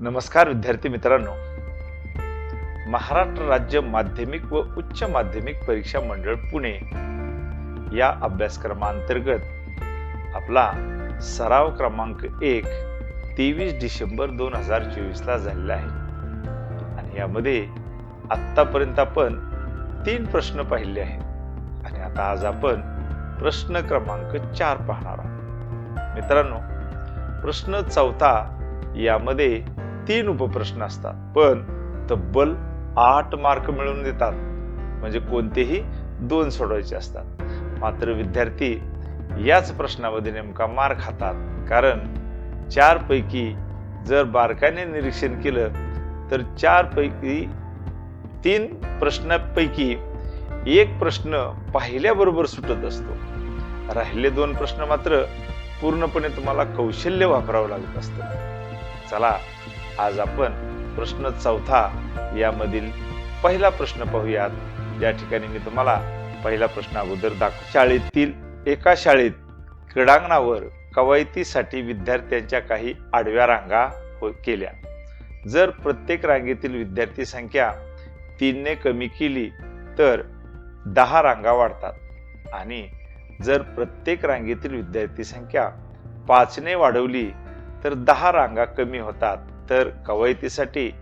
नमस्कार विद्यार्थी मित्रांनो. महाराष्ट्र राज्य माध्यमिक व उच्च माध्यमिक परीक्षा मंडळ पुणे या अभ्यासक्रमांतर्गत आपला सराव क्रमांक एक तेवीस डिसेंबर दोन हजार चोवीस ला झालेला आहे. आणि यामध्ये आत्तापर्यंत आपण तीन प्रश्न पाहिले आहेत. आणि आता आज आपण प्रश्न क्रमांक चार पाहणार आहोत. मित्रांनो प्रश्न चौथा यामध्ये तीन उपप्रश्न असतात. पण तब्बल आठ मार्क मिळवून देतात. म्हणजे कोणतेही दोन सोडवायचे असतात. मात्र विद्यार्थी याच प्रश्नामध्ये नेमका मार खातात. कारण चार पैकी जर बारकाने निरीक्षण केलं तर चार पैकी तीन प्रश्नापैकी एक प्रश्न पाहिल्याबरोबर सुटत असतो. राहिले दोन प्रश्न मात्र पूर्णपणे तुम्हाला कौशल्य वापरावं लागत असतं. चला आज आपण प्रश्न चौथा यामधील पहिला प्रश्न पाहूयात. या ठिकाणी मी तुम्हाला पहिला प्रश्न अगोदर दाखव शाळेतील एका शाळेत क्रीडांगणावर कवायतीसाठी विद्यार्थ्यांच्या काही आडव्या रांगा हो- केल्या. जर प्रत्येक रांगेतील विद्यार्थी संख्या तीनने कमी केली तर दहा रांगा वाढतात. आणि जर प्रत्येक रांगेतील विद्यार्थी संख्या पाचने वाढवली तर दहा रांगा कमी होतात. तर कवायतीसाठी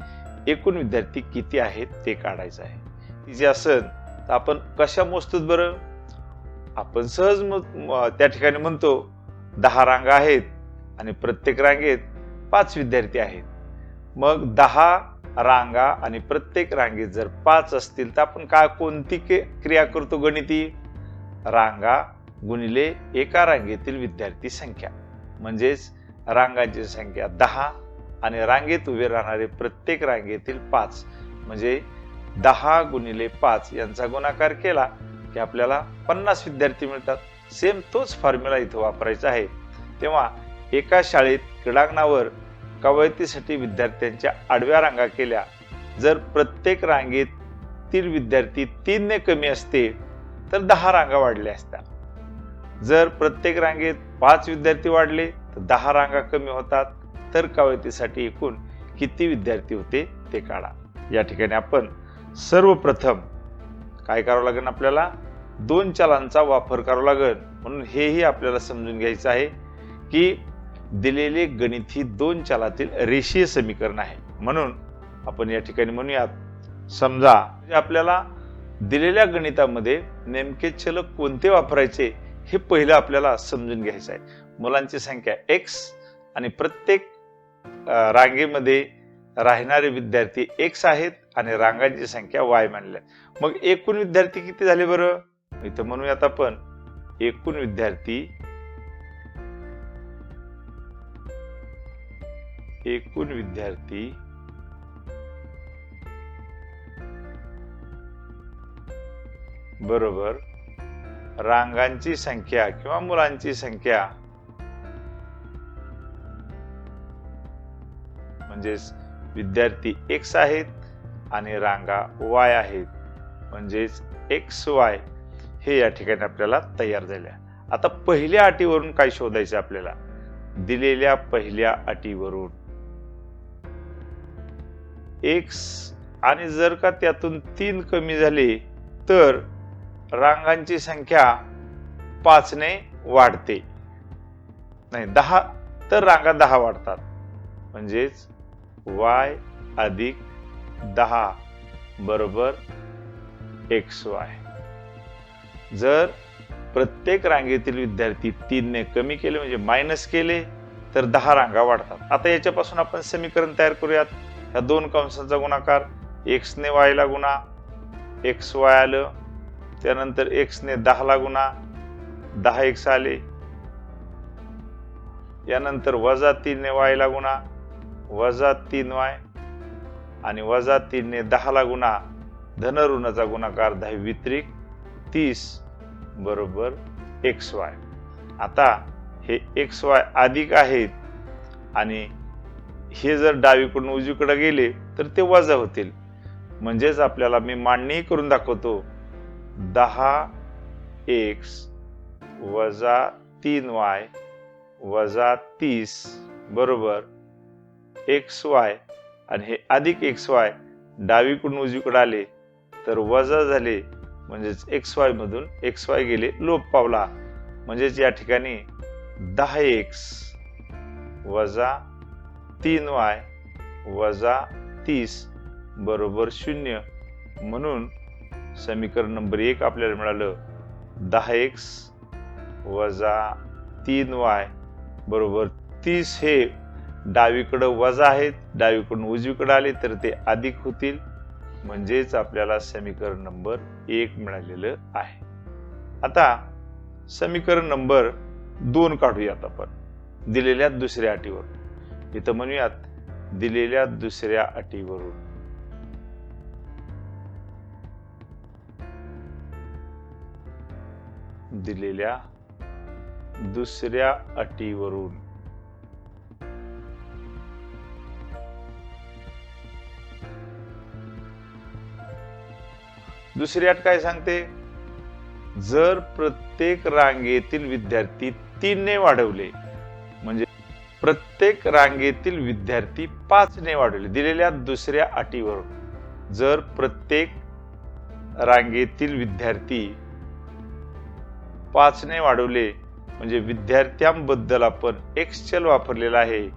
एकूण विद्यार्थी किती आहेत ते काढायचं आहे. ती जे असेल तर आपण कशा मोजतोत बरं? आपण सहज त्या ठिकाणी म्हणतो दहा रांगा आहेत आणि प्रत्येक रांगेत पाच विद्यार्थी आहेत. मग दहा रांगा आणि प्रत्येक रांगेत जर पाच असतील तर आपण काय कोणती के- क्रिया करतो गणिती? रांगा गुणिले एका रांगेतील विद्यार्थी संख्या. म्हणजेच रांगांची संख्या दहा आणि रांगेत उभे राहणारे प्रत्येक रांगेतील पाच म्हणजे दहा गुणिले पाच यांचा गुणाकार केला की आपल्याला पन्नास विद्यार्थी मिळतात. सेम तोच फॉर्म्युला इथं वापरायचा आहे. तेव्हा एका शाळेत क्रीडांगणावर कवायतीसाठी विद्यार्थ्यांच्या आडव्या रांगा केल्या. जर प्रत्येक रांगेतील विद्यार्थी तीनने कमी असते तर दहा रांगा वाढल्या असत्या. जर प्रत्येक रांगेत पाच विद्यार्थी वाढले तर दहा रांगा कमी होतात. तर कवायतीसाठी एकूण किती विद्यार्थी होते ते काढा. या ठिकाणी आपण सर्वप्रथम काय करावं लागेल आपल्याला? दोन चलांचा वापर करावा लागेल. म्हणून हेही आपल्याला समजून घ्यायचं आहे की दिलेले गणित ही दोन चलातील रेषीय समीकरण आहे. म्हणून आपण या ठिकाणी म्हणूयात समजा म्हणजे आपल्याला दिलेल्या गणितामध्ये नेमके चल कोणते वापरायचे हे पहिलं आपल्याला समजून घ्यायचं आहे. मुलांची संख्या एक्स आणि प्रत्येक रांगेमध्ये राहणारे विद्यार्थी एक्स आहेत आणि रांगांची संख्या वाय मानल्या मग एकूण विद्यार्थी किती झाले बरं? इथं म्हणूयात आपण. एकूण विद्यार्थी एकूण विद्यार्थी बरोबर रांगांची संख्या किंवा मुलांची संख्या म्हणजेच विद्यार्थी एक्स आहेत आणि रांगा वाय आहेत. म्हणजेच एक्स वाय हे या ठिकाणी आपल्याला तयार झाल्या. आता पहिल्या अटीवरून काय शोधायचं आपल्याला? दिलेल्या पहिल्या अटीवरून. एक्स आणि जर का त्यातून तीन कमी झाले तर रांगांची संख्या पाचने वाढते. नाही दहा तर रांगा दहा वाढतात. म्हणजेच वाय अधिक दहा बरोबर एक्स वाय. जर प्रत्येक रांगेतील विद्यार्थी तीनने कमी केले म्हणजे मायनस केले तर दहा रांगा वाढतात. आता याच्यापासून आपण समीकरण तयार करूयात. ह्या दोन कंसांचा गुणाकार एक्सने वायला गुणा एक्स वाय आलं त्यानंतर एक्सने दहाला गुणा दहा एक्स आले यानंतर वजा तीनने वायला गुणा वजा तीन वाय आणि वजा तीनने दहाला गुणा धन ऋणाचा गुणाकार दहा वित्रिक तीस बरोबर एक्स वाय. आता हे एक्स वाय अधिक आहेत आणि हे जर डावीकडून उजवीकडे गेले तर ते वजा होतील. म्हणजेच आपल्याला मी मांडणी करून दाखवतो दहा एक्स वजा तीन वाय वजा तीस बरोबर एक्स वाय आणि हे अधिक एक्स वाय डावीकडून उजवीकडे आले तर वजा झाले. म्हणजेच एक्स वायमधून एक्स वाय गेले लोप पावला. म्हणजेच या ठिकाणी दहा एक्स वजा तीन वाय वजा तीस बरोबर शून्य. म्हणून समीकरण नंबर एक आपल्याला मिळालं दहा एक्स वजा तीन वाय बरोबर तीस हे डावीकडं वजा आहेत डावीकडून उजवीकडे आले तर ते अधिक होतील. म्हणजेच आपल्याला समीकरण नंबर एक मिळालेलं आहे. आता समीकरण नंबर दोन काढूयात आपण. दिलेल्या दुसऱ्या अटीवर इथं म्हणूयात दिलेल्या दुसऱ्या अटीवरून. दिलेल्या दुसऱ्या अटीवरून. दुसरी अट काय सांगते? जर प्रत्येक रांगेतील विद्यार्थी तीनने वाढवले म्हणजे प्रत्येक रांगेतील विद्यार्थी पाचने वाढवले दिलेल्या दुसऱ्या अटीवरून. जर प्रत्येक रांगेतील विद्यार्थी पाचने वाढवले म्हणजे विद्यार्थ्यांबद्दल आपण एक्स चल वापरलेला आहे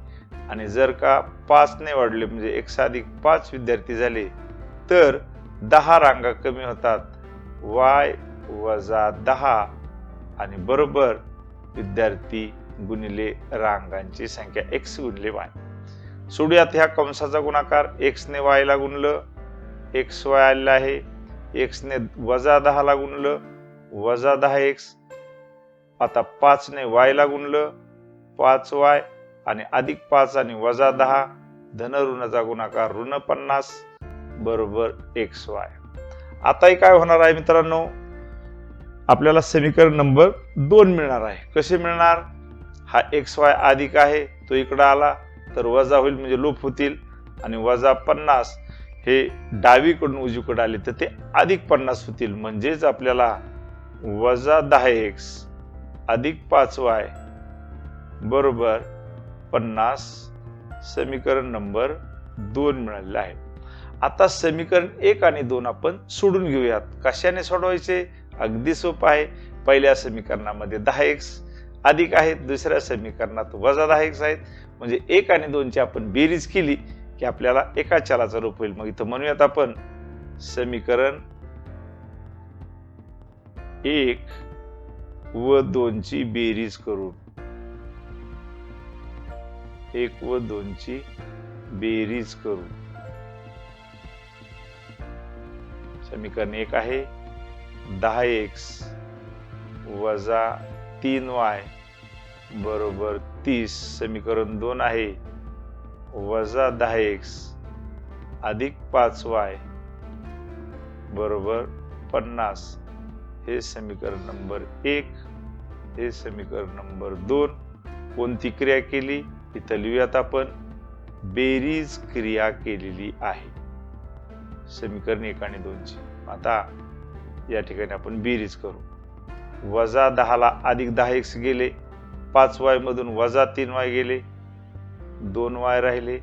आणि जर का पाचने वाढले म्हणजे एक्स अधिक पाच विद्यार्थी झाले तर दहा रांगा कमी होतात. वाय वजा दहा आणि बरोबर विद्यार्थी गुणिले रांगांची संख्या एक्स गुणिले वाय सोडूयात ह्या कंसाचा गुणाकार. एक्सने वायला गुणलं. एक्स वाय आलेला आहे. एक्सने वजा दहाला गुणलं. वजा दहा एक्स आता पाचने वायला गुणलं. पाच वाय आणि अधिक पाच आणि वजा दहा. धन ऋणाचा गुणाकार ऋण पन्नास. बरोबर एक्स वाय. आताही काय होणार आहे मित्रांनो? आपल्याला समीकरण नंबर दोन मिळणार आहे. कसे मिळणार? हा एक्स वाय अधिक आहे तो इकडं आला तर वजा होईल म्हणजे लोप होतील. आणि वजा पन्नास हे डावीकडून उजवीकडे आले तर ते अधिक पन्नास होतील. म्हणजेच आपल्याला वजा दहा एक्स अधिक पाच वाय बरोबर पन्नास समीकरण नंबर दोन मिळालेलं आहे. आता समीकरण एक आणि दोन आपण सोडून घेऊयात. कशाने सोडवायचे? अगदी सोपं आहे. पहिल्या समीकरणामध्ये दहा एक्स अधिक आहेत. दुसऱ्या समीकरणात वजा दहा एक्स आहेत. म्हणजे एक आणि दोनची आपण बेरीज केली की आपल्याला एका चलाचा रूप होईल. मग इथं म्हणूयात आपण समीकरण एक व दोनची बेरीज करून एक व दोनची बेरीज करून समीकरण एक आहे. दहा एक्स वजा तीन वाय बरोबर तीस समीकरण दोन आहे. वजा दहा एक्स अधिक पाच वाय बरोबर पन्नास. हे समीकरण नंबर एक. हे समीकरण नंबर दोन. कोणती क्रिया केली? इथं लिहूयात आपण. बेरीज क्रिया केलेली आहे. समीकरण एक आणि दोनची आता या ठिकाणी आपण बेरीज करू. वजा दहाला अधिक दहा एक्स गेले पाच वायमधून वजा तीन वाय गेले दोन वाय राहिले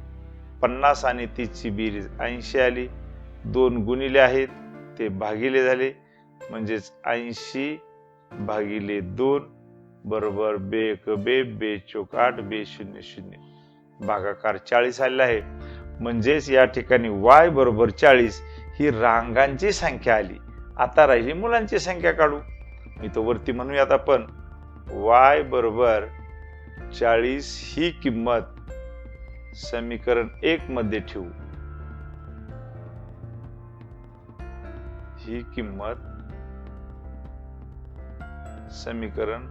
पन्नास आणि तीसची बेरीज ऐंशी आली. दोन गुणिले आहेत ते भागिले झाले म्हणजेच ऐंशी भागिले दोन बरोबर बे एक बे बे चोक आठ बे शून्य शून्य. भागाकार चाळीस आलेला आहे. म्हणजेच या ठिकाणी वाय बरोबर चाळीस ही रांगांची संख्या आली. आता राहिली मुलांची संख्या काढू. मी तो वरती म्हणूयात आपण. वाय बरोबर चाळीस ही किंमत समीकरण एक मध्ये ठेवू. ही किंमत समीकरण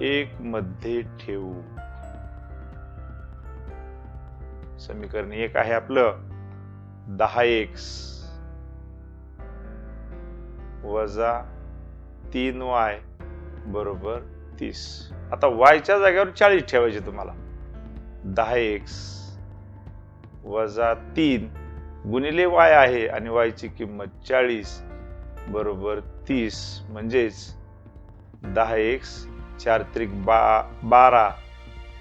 एक मध्ये ठेवू. समीकरण एक आहे आपलं. दहा एक्स वजा तीन वाय बरोबर तीस. आता वायच्या जागेवर चाळीस ठेवायचे तुम्हाला. दहा एक्स वजा तीन गुणिले वाय आहे आणि वायची किंमत चाळीस बरोबर तीस. म्हणजेच दहा एक्स चार त्रिक बा बारा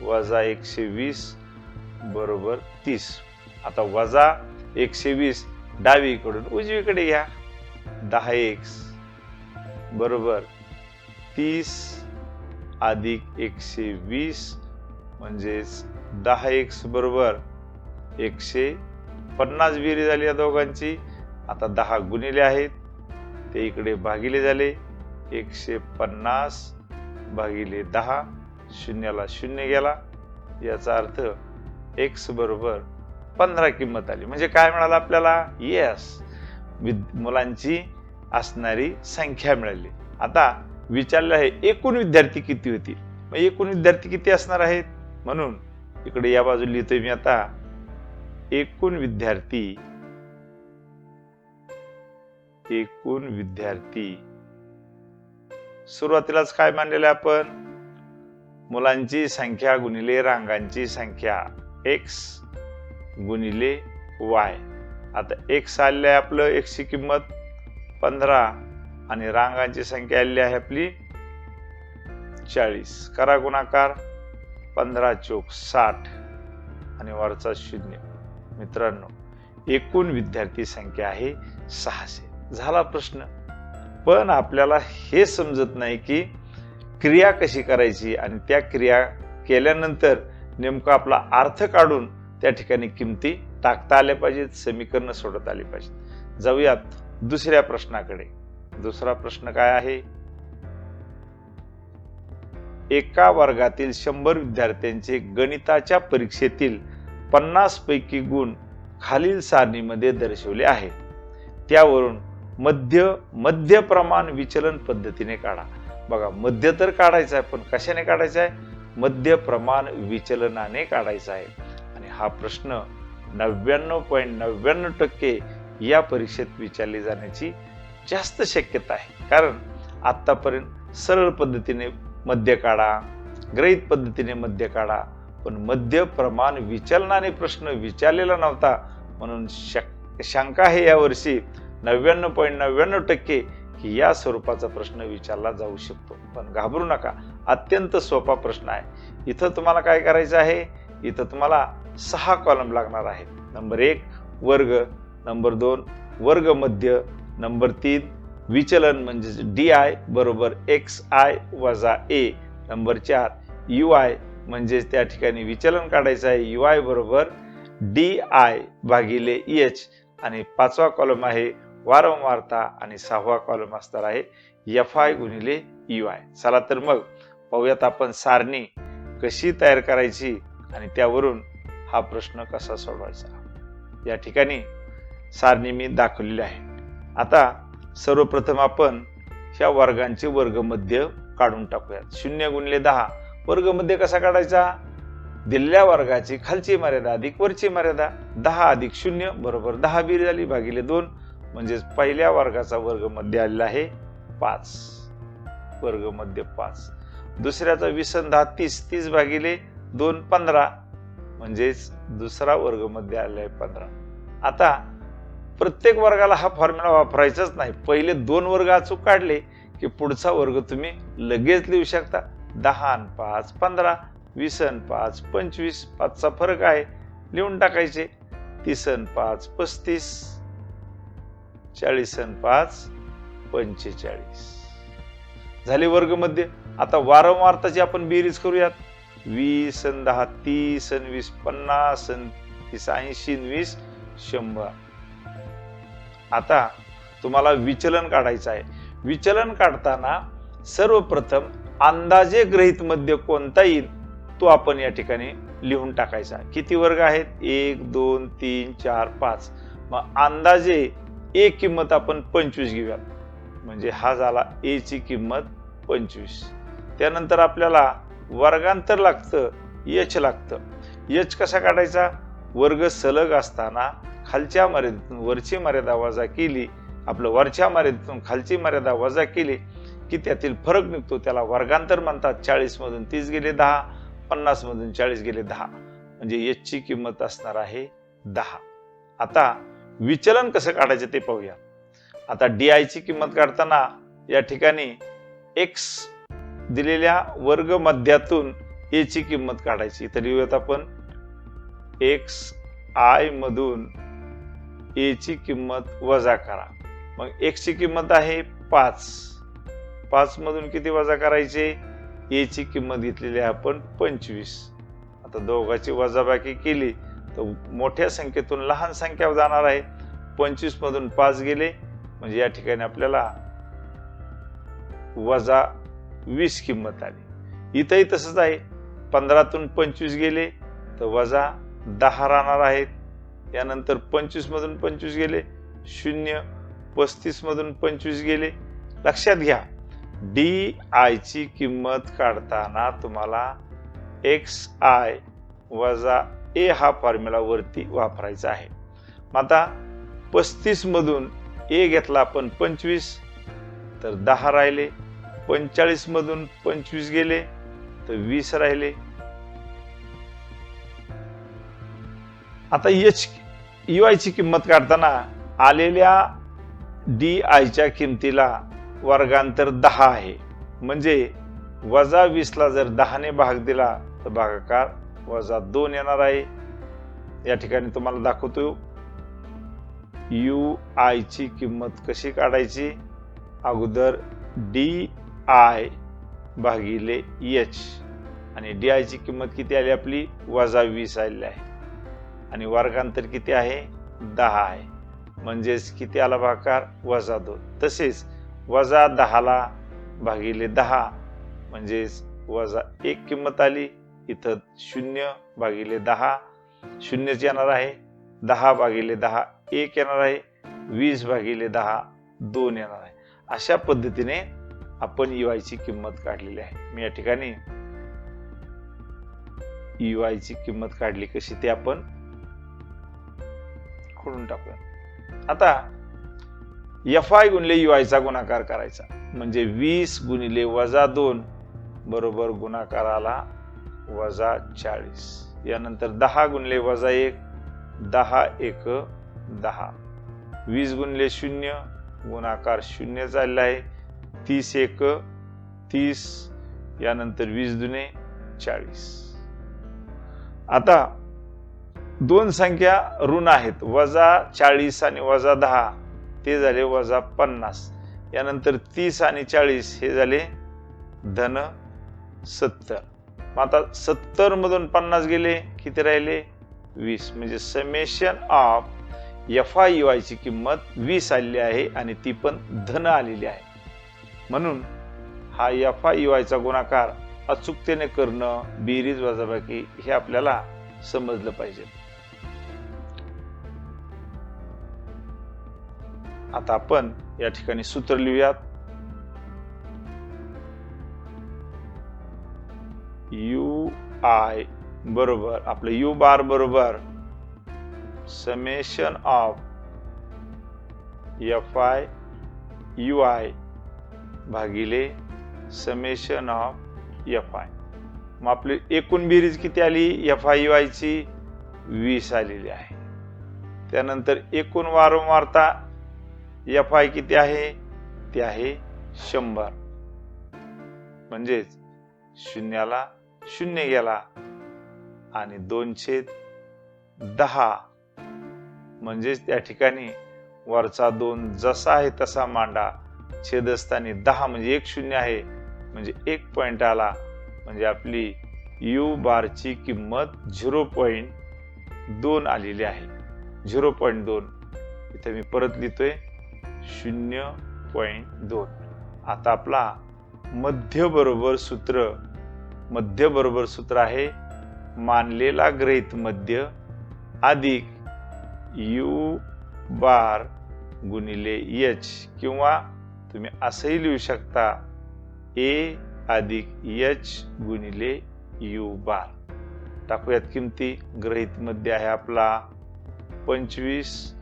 वजा एकशे वीस बरोबर तीस. आता वजा एकशे वीस डावीकडून उजवीकडे घ्या दहा एक्स. बरोबर. तीस अधिक एकशे वीस म्हणजेच दहा एक्स बरोबर. एकशे पन्नास विहिरी झाली या दोघांची. आता दहा गुणिले आहेत. ते इकडे भागिले झाले. एकशे पन्नास भागिले दहा. शून्याला शून्य गेला. याचा अर्थ एक्स बरोबर पंधरा किंमत आली. म्हणजे काय मिळालं आपल्याला? येस मुलांची असणारी संख्या मिळाली. आता विचारलं आहे एकूण विद्यार्थी किती होती? मग एकूण विद्यार्थी किती असणार आहेत? म्हणून इकडे या बाजूला लिहितोय मी आता. एकूण विद्यार्थी एकूण विद्यार्थी. सुरुवातीलाच काय मानलेलं आहे आपण? मुलांची संख्या गुणिले रांगांची संख्या. एक्स गुणिले वाय आता एक्स आलेलं आहे आपलं एक्सची किंमत पंधरा आणि रांगांची संख्या आलेली आहे आपली चाळीस. करा गुणाकार. पंधरा चोक साठ आणि वरचा शून्य. मित्रांनो एकूण विद्यार्थी संख्या आहे सहाशे. झाला प्रश्न. पण आपल्याला हे समजत नाही की क्रिया कशी करायची आणि त्या क्रिया केल्यानंतर नेमका आपला अर्थ काढून त्या ठिकाणी किमती टाकता आल्या पाहिजेत समीकरण सोडत आली पाहिजेत. जाऊयात दुसऱ्या प्रश्नाकडे. दुसरा प्रश्न काय आहे? एका वर्गातील शंभर विद्यार्थ्यांचे गणिताच्या परीक्षेतील पन्नास पैकी गुण खालील सारणीमध्ये दर्शवले आहेत. त्यावरून मध्य मध्य प्रमाण विचलन पद्धतीने काढा. बघा मध्य तर काढायचं आहे पण कशाने काढायचं आहे? मध्य प्रमाण विचलनाने काढायचा आहे. आणि हा प्रश्न नव्याण्णव पॉईंट नव्याण्णव टक्के या परीक्षेत विचारली जाण्याची जास्त शक्यता आहे. कारण आत्तापर्यंत सरळ पद्धतीने मध्य काढा ग्रहित पद्धतीने मध्य काढा पण मध्य प्रमाण विचलनाने प्रश्न विचारलेला नव्हता. म्हणून शक शंका आहे यावर्षी नव्याण्णव पॉईंट नव्याण्णव टक्के की या स्वरूपाचा प्रश्न विचारला जाऊ शकतो. पण घाबरू नका. अत्यंत सोपा प्रश्न आहे. इथं तुम्हाला काय करायचं आहे? इथं तुम्हाला सहा कॉलम लागणार आहेत. नंबर एक वर्ग. नंबर दोन वर्ग मध्य. नंबर तीन विचलन म्हणजे डी आय बरोबर एक्स आय वजा ए नंबर चार यू आय म्हणजेच त्या ठिकाणी विचलन काढायचं आहे. यू आय बरोबर डी आय भागिले एच आणि पाचवा कॉलम आहे वारंवारता आणि सहावा कॉलम असणार आहे. एफ आय गुणिले यू आय चला तर मग पाहूयात आपण सारणी कशी तयार करायची आणि त्यावरून हा प्रश्न कसा सोडवायचा. या ठिकाणी सारणी मी दाखवलेली आहे. आता सर्वप्रथम आपण ह्या वर्गांचे वर्गमध्य काढून टाकूयात. शून्य गुणले दहा. वर्गमध्य कसा काढायचा? दिलेल्या वर्गाची खालची मर्यादा अधिक वरची मर्यादा. दहा अधिक शून्य बरोबर दहा बीर झाली भागिले दोन. म्हणजेच पहिल्या वर्गाचा वर्गमध्य आलेला आहे पाच. वर्गमध्य पाच. दुसऱ्याचा विसन दहा तीस तीस भागिले दोन पंधरा म्हणजेच दुसरा वर्गमध्ये आलाय पंधरा. आता प्रत्येक वर्गाला हा फॉर्म्युला वापरायचाच नाही. पहिले दोन वर्ग अचूक काढले की पुढचा वर्ग तुम्ही लगेच लिहू शकता. दहा आणि पाच पंधरा वीस अन पाच पंचवीस पाचचा फरक आहे. लिहून टाकायचे. तीस अन पाच पस्तीस चाळीस अन पाच पंचेचाळीस. झाले वर्गमध्ये. आता वारंवारताची आपण बेरीज करूयात. वीस अन दहा तीस अन वीस पन्नास अन तीस ऐंशी वीस शंभर. आता तुम्हाला विचलन काढायचं आहे. विचलन काढताना सर्वप्रथम अंदाजे ग्रहित मध्य कोणता येईल तो आपण या ठिकाणी लिहून टाकायचा किती वर्ग आहेत? एक दोन तीन चार पाच. मग अंदाजे ए किंमत आपण पंचवीस घेऊयात. म्हणजे हा झाला ए ची किंमत पंचवीस. त्यानंतर आपल्याला वर्गांतर लागतं यच लागतं. यच कसा काढायचा? वर्ग सलग असताना खालच्या मर्यादेतून वरची मर्यादा वजा केली आपलं वरच्या मर्यादेतून खालची मर्यादा वजा केली की त्यातील फरक निघतो. त्याला वर्गांतर म्हणतात. चाळीसमधून तीस गेले दहा पन्नासमधून चाळीस गेले दहा. म्हणजे यचची किंमत असणार आहे दहा. आता विचलन कसं काढायचं ते पाहूया. आता डी आयची किंमत काढताना या ठिकाणी एक्स दिलेल्या वर्ग मध्यातून किंमत काढायची. तर लिहूयात आपण. एक्स आय मधून एची किंमत वजा करा. मग एक्सची किंमत आहे पाच. पाच मधून किती वजा करायचे? एची किंमत घेतलेली आहे आपण पंचवीस. आता दोघाची वजाबाकी केली तर मोठ्या संख्येतून लहान संख्या जाणार आहे. पंचवीस मधून पाच गेले म्हणजे या ठिकाणी आपल्याला वजा वीस किंमत आली. इथंही तसंच आहे. पंधरातून पंचवीस गेले तर वजा दहा राहणार आहेत. यानंतर पंचवीसमधून पंचवीस गेले शून्य पस्तीसमधून पंचवीस गेले. लक्षात घ्या डी आयची किंमत काढताना तुम्हाला एक्स आय वजा ए हा फॉर्म्युला वरती वापरायचा आहे. मग आता पस्तीसमधून ए घेतला आपण पंचवीस तर दहा राहिले. पंचेचाळीसमधून पंचवीस गेले तर वीस राहिले. आता एच यू आयची किंमत काढताना आलेल्या डी आयच्या किमतीला वर्गांतर दहा आहे. म्हणजे वजा वीसला जर दहाने भाग दिला तर भागाकार वजा दोन येणार आहे. या ठिकाणी तुम्हाला दाखवतो. यू आयची किंमत कशी काढायची? अगोदर डी आय भागिले एच. आणि डी आयची किंमत किती आली आपली? वजा वीस आलेली आहे. आणि वर्गांतर किती आहे? दहा आहे. म्हणजेच किती आला भाकार? वजा दोन. तसेच वजा दहाला भागिले दहा म्हणजेच वजा एक किंमत आली. इथं शून्य भागिले दहा. शून्यच येणार आहे. दहा भागिले दहा एक येणार आहे. वीस भागिले दहा दोन येणार आहे. अशा पद्धतीने आपण युआयची ची किंमत काढलेली आहे. मी या ठिकाणी युआयची ची किंमत काढली कशी ते आपण खोडून टाकूया. आता एफ आय गुणिले युआयचा गुणाकार करायचा. म्हणजे वीस गुणिले वजा दोन बरोबर गुणाकाराला वजा चाळीस. यानंतर दहा गुणले वजा एक दहा एक दहा. वीस गुणले शून्य गुणाकार शून्य चालला आहे. तीस एक तीस यानंतर वीस दुने चाळीस. आता दोन संख्या ऋण आहेत. वजा चाळीस आणि वजा दहा ते झाले वजा पन्नास. यानंतर तीस आणि चाळीस हे झाले धन सत्तर. मग आता सत्तर मधून पन्नास गेले किती राहिले? वीस. म्हणजे summation of F I U ची किंमत वीस आलेली आहे आणि ती पण धन आलेली आहे. म्हणून हा एफ आय यू आयचा गुणाकार अचूकतेने करणं बेरीज वजाबाकी हे आपल्याला समजलं पाहिजे. आता आपण या ठिकाणी सूत्र लिहूयात. यू आय बरोबर आपलं यू बार बरोबर. Summation of F I U I भागिले समेशन ऑफ एफ आय मग आपली एकूण बेरीज किती आली? एफ आय वायची वीस आलेली आहे. त्यानंतर एकूण वारंवारता एफ आय किती आहे? ते आहे शंभर. म्हणजेच शून्याला शून्य गेला आणि दोनशे दहा. म्हणजेच त्या ठिकाणी वरचा दोन जसा आहे तसा मांडा छेदस्थानी दहा म्हणजे एक शून्य आहे. म्हणजे एक पॉईंट आला. म्हणजे आपली यू बारची किंमत झिरो पॉईंट दोन आलेली आहे. झिरो पॉईंट दोन. इथे मी परत लिहितोय. शून्य पॉईंट दोन. आता आपला मध्य बरोबर सूत्र मध्य बरोबर सूत्र आहे. मानलेला ग्रहित मध्य अधिक यू बार गुणिले एच किंवा तुम्ही असंही लिहू शकता ए अधिक एच गुणिले यू बार टाकूयात किमती. ग्रहित मध्ये आहे आपला पंचवीस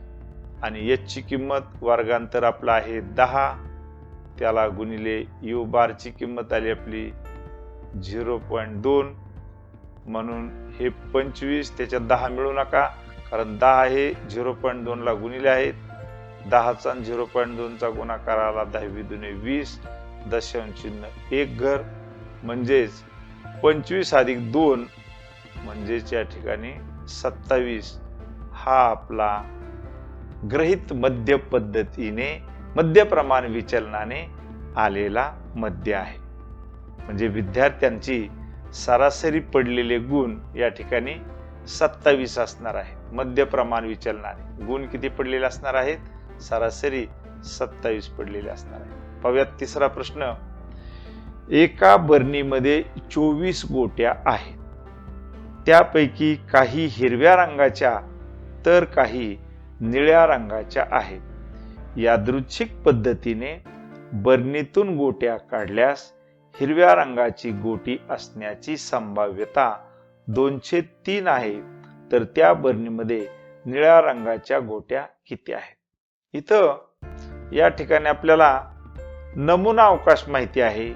आणि एचची किंमत वर्गांतर आपला आहे दहा. त्याला गुणिले यू बारची किंमत आली आपली झिरो पॉईंट दोन. म्हणून हे पंचवीस त्याच्यात दहा मिळू नका कारण दहा हे झिरो पॉईंट दोनला गुणिले आहेत. दहाचा झिरो पॉईंट दोनचा गुणाकार आला दहावी दुने वीस दशांश चिन्ह एक घर. म्हणजेच पंचवीस अधिक दोन म्हणजेच या ठिकाणी सत्तावीस. हा आपला ग्रहित मध्य पद्धतीने मध्यप्रमाण विचलनाने आलेला मध्य आहे. म्हणजे विद्यार्थ्यांची सरासरी पडलेले गुण या ठिकाणी सत्तावीस असणार आहे मध्य प्रमाण विचलनाने. गुण किती पडलेले असणार आहेत? सरासरी सत्तावीस पडलेले असणार आहे. पाहूयात तिसरा प्रश्न. एका बर्नीमध्ये चोवीस गोट्या आहेत. त्यापैकी काही हिरव्या रंगाच्या तर काही निळ्या रंगाच्या आहेत. यादृच्छिक पद्धतीने बर्नीतून गोट्या काढल्यास हिरव्या रंगाची गोटी असण्याची संभाव्यता दोनशे तीन आहे. तर त्या बर्नीमध्ये निळ्या रंगाच्या गोट्या किती आहेत? इथं या ठिकाणी आपल्याला नमुना अवकाश माहिती आहे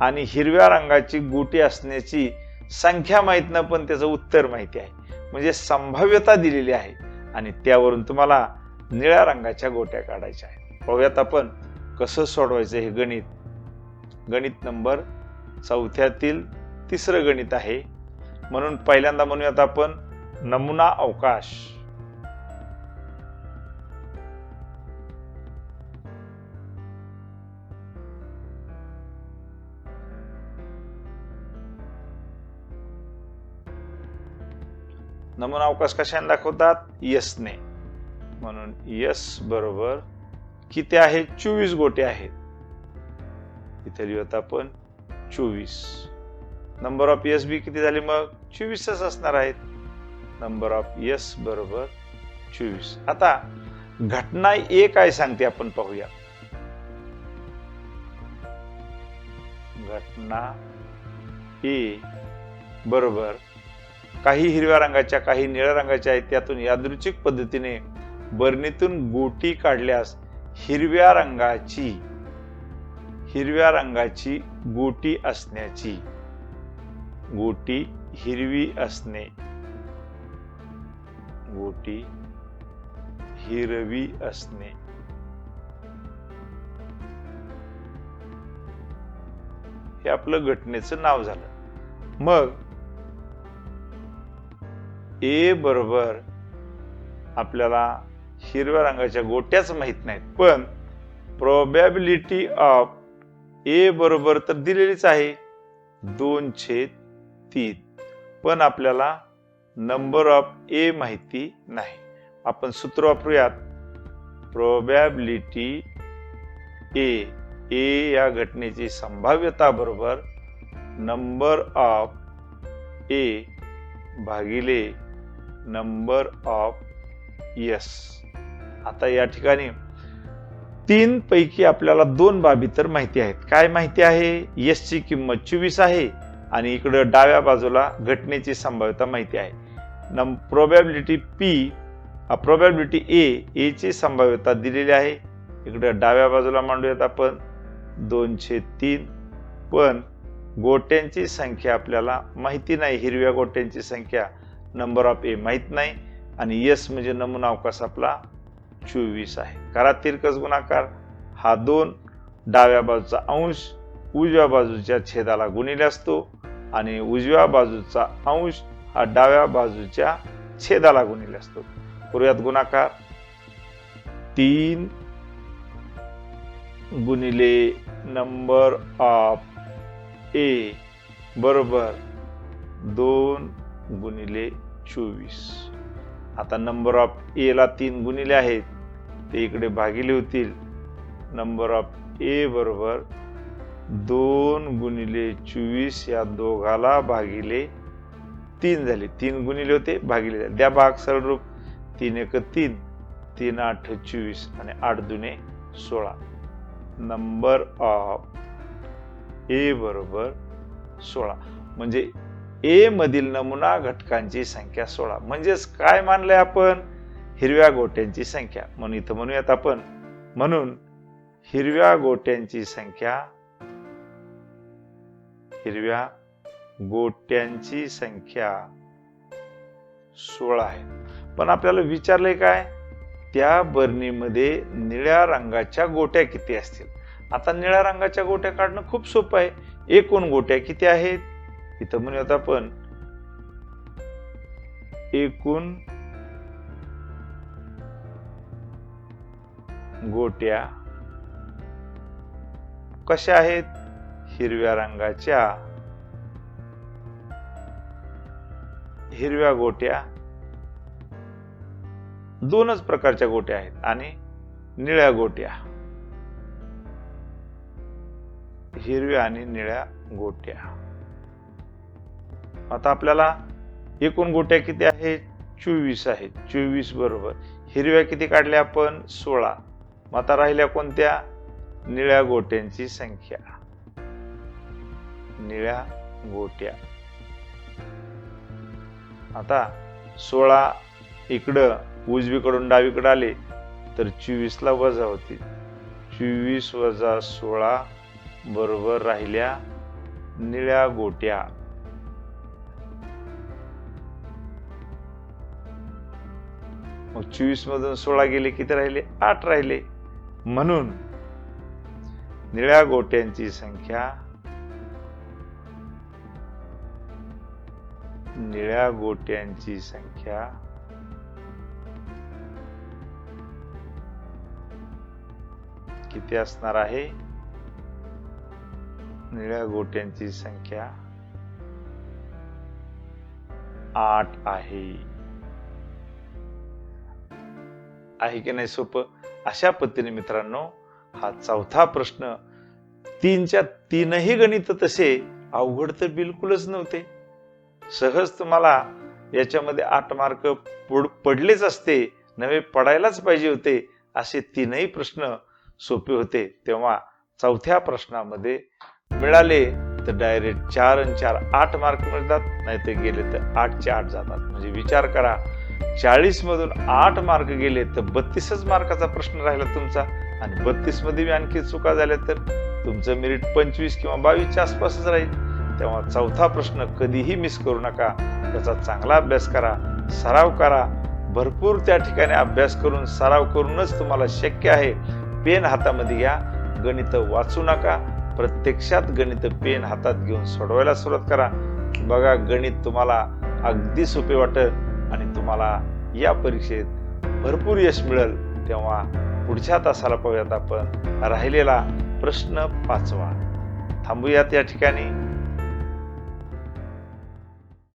आणि हिरव्या रंगाची गोटी असण्याची संख्या माहीत न पण त्याचं उत्तर माहिती आहे. म्हणजे संभाव्यता दिलेली आहे आणि त्यावरून तुम्हाला निळ्या रंगाच्या गोट्या काढायच्या आहेत. पाहूयात आपण कसं सोडवायचं हे गणित. गणित नंबर चौथ्यातील तिसरं गणित आहे. म्हणून पहिल्यांदा म्हणूयात आपण नमुना अवकाश. नमुना अवकाश कशाने दाखवतात? यसने. म्हणून यस बरोबर किती आहे? चोवीस गोटे आहेत. इथे लिहूयात आपण चोवीस. नंबर ऑफ यस बी किती झाले मग? चोवीसच असणार आहेत. नंबर ऑफ यस बरोबर चोवीस. आता घटना ए काय सांगते आपण पाहूया. घटना ए बरोबर काही हिरव्या रंगाच्या काही निळ्या रंगाच्या आहेत त्यातून यादृच्छिक पद्धतीने बरणीतून गोटी काढल्यास हिरव्या रंगाची हिरव्या रंगाची गोटी असण्याची गोटी हिरवी असणे गोटी हिरवी असणे. हे आपलं घटनेचं नाव झालं. मग ए बरोबर. आपल्याला हिरव्या रंगाच्या गोट्याच माहीत नाहीत. पण प्रोबॅबिलिटी ऑफ ए बरोबर तर दिलेलीच आहे. दोन छेद तीन. पण आपल्याला नंबर ऑफ ए माहिती नाही. आपण सूत्र वापरूयात. प्रोबॅबिलिटी ए ए या घटनेची संभाव्यता बरोबर नंबर ऑफ ए भागिले नंबर ऑफ यस. आता या ठिकाणी तीन पैकी आपल्याला दोन बाबी तर माहिती आहेत. काय माहिती आहे? यसची किंमत चोवीस आहे आणि इकडं डाव्या बाजूला घटनेची संभाव्यता माहिती आहे. नम प्रोबॅबिलिटी पी प्रोबॅबिलिटी ए एची संभाव्यता दिलेली आहे. इकडं डाव्या बाजूला मांडूयात आपण. दोनशे तीन. पण गोट्यांची संख्या आपल्याला माहिती नाही. हिरव्या गोट्यांची संख्या. नंबर ऑफ ए माहीत नाही आणि यस म्हणजे नमुना अवकाश आपला चोवीस आहे. करा तिरकस गुणाकार. हा दोन डाव्या बाजूचा अंश उजव्या बाजूच्या छेदाला गुणिले असतो आणि उजव्या बाजूचा अंश हा डाव्या बाजूच्या छेदाला गुणिले असतो. करूयात गुणाकार. तीन गुणिले नंबर ऑफ ए बरोबर दोन गुणिले चोवीस. आता नंबर ऑफ एला तीन गुणिले आहेत. ते इकडे भागिले होतील. नंबर ऑफ ए बरोबर दोन गुणिले चोवीस या दोघाला भागिले तीन झाले. तीन गुणिले होते भागिले झाले. द्या भाग सरळरूप तीन एक तीन तीन आठ चोवीस आणि आठ दुने सोळा. नंबर ऑफ ए बरोबर सोळा. म्हणजे ए मधील नमुना घटकांची संख्या सोळा. म्हणजेच काय मानलंय आपण? हिरव्या गोट्यांची संख्या. म्हणून इथं म्हणूयात आपण. म्हणून हिरव्या गोट्यांची संख्या हिरव्या गोट्यांची संख्या सोळा आहे. पण आपल्याला विचारलंय काय? त्या बर्नीमध्ये निळ्या रंगाच्या गोट्या किती असतील? आता निळ्या रंगाच्या गोट्या काढणं खूप सोपं आहे. एकूण गोट्या किती आहेत? इथं म्हणूयात आपण एकूण गोट्या कशा आहेत? हिरव्या रंगाच्या. हिरव्या गोट्या दोनच प्रकारच्या गोट्या आहेत आणि निळ्या गोट्या. हिरव्या आणि निळ्या गोट्या. आता आपल्याला एकूण गोट्या किती आहेत? चोवीस आहेत. चोवीस बरोबर. हिरव्या किती काढल्या आपण? सोळा. मग आता राहिल्या कोणत्या? निळ्या गोट्यांची संख्या. निळ्या गोट्या. आता सोळा इकडं उजवीकडून डावीकडे आले तर चोवीसला वजा होती चोवीस वजा सोळा बरोबर राहिल्या निळ्या गोट्या. मग चोवीसमधून सोळा गेले किती राहिले? आठ राहिले. म्हणून निळ्या गोट्यांची संख्या निळ्या गोट्यांची संख्या किती असणार आहे? निळ्या गोट्यांची संख्या आठ आहे. आहे की नाही सोपं? अशा पद्धतीने मित्रांनो हा चौथा प्रश्न तीनच्या तीनही गणित तसे अवघड तर बिलकुलच नव्हते. सहज तुम्हाला याच्यामध्ये आठ मार्क पडलेच असते नवे पडायलाच पाहिजे होते असे तीनही प्रश्न सोपे होते. तेव्हा चौथ्या प्रश्नामध्ये मिळाले तर डायरेक्ट चार आणि चार आठ मार्क मिळतात नाही तर गेले तर आठचे आठ जातात. म्हणजे विचार करा चाळीस मधून आठ मार्क गेले तर बत्तीसच मार्काचा प्रश्न राहिला तुमचा. आणि बत्तीसमध्ये बी आणखी चुका झाल्या तर तुमचं मेरिट पंचवीस किंवा बावीसच्या आसपासच राहील. तेव्हा चौथा प्रश्न कधीही मिस करू नका. त्याचा चांगला अभ्यास करा सराव करा. भरपूर त्या ठिकाणी अभ्यास करून सराव करूनच तुम्हाला शक्य आहे. पेन हातामध्ये घ्या. गणित वाचू नका. प्रत्यक्षात गणित पेन हातात घेऊन सोडवायला सुरुवात करा. बघा गणित तुम्हाला अगदी सोपे वाटत. आणि तुम्हाला या परीक्षेत भरपूर यश मिळेल तेव्हा पुढच्या तासाला पाहूयात आपण राहिलेला प्रश्न पाचवा. थांबूयात या ठिकाणी.